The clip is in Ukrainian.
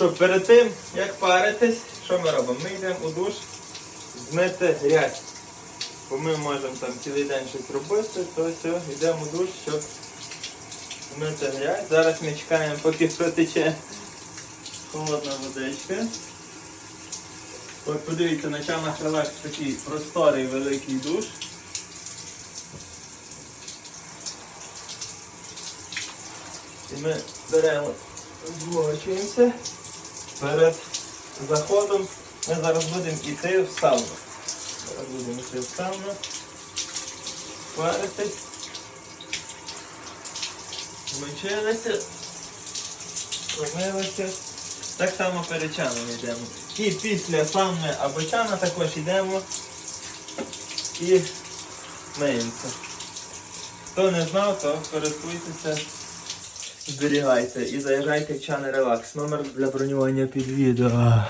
що перед тим, як паритись, що ми робимо? Ми йдемо у душ змити грязь. Бо ми можемо там цілий день щось робити, то все, йдемо у душ, щоб змити грязь. Зараз ми чекаємо, поки протече холодна водичка. От подивіться, на чанах релакс такий просторий великий душ. І ми беремо, змочуємося. Перед заходом ми зараз будемо йти в сауну. Зараз будемо йти в сауну. Паритись. Змочилися. Помилися. Так само перед чаном йдемо. І після сауни або чана також йдемо і миємося. Хто не знав, то користуйтеся, зберігайте і заїжджайте в чани релакс. Номер для бронювання під відео.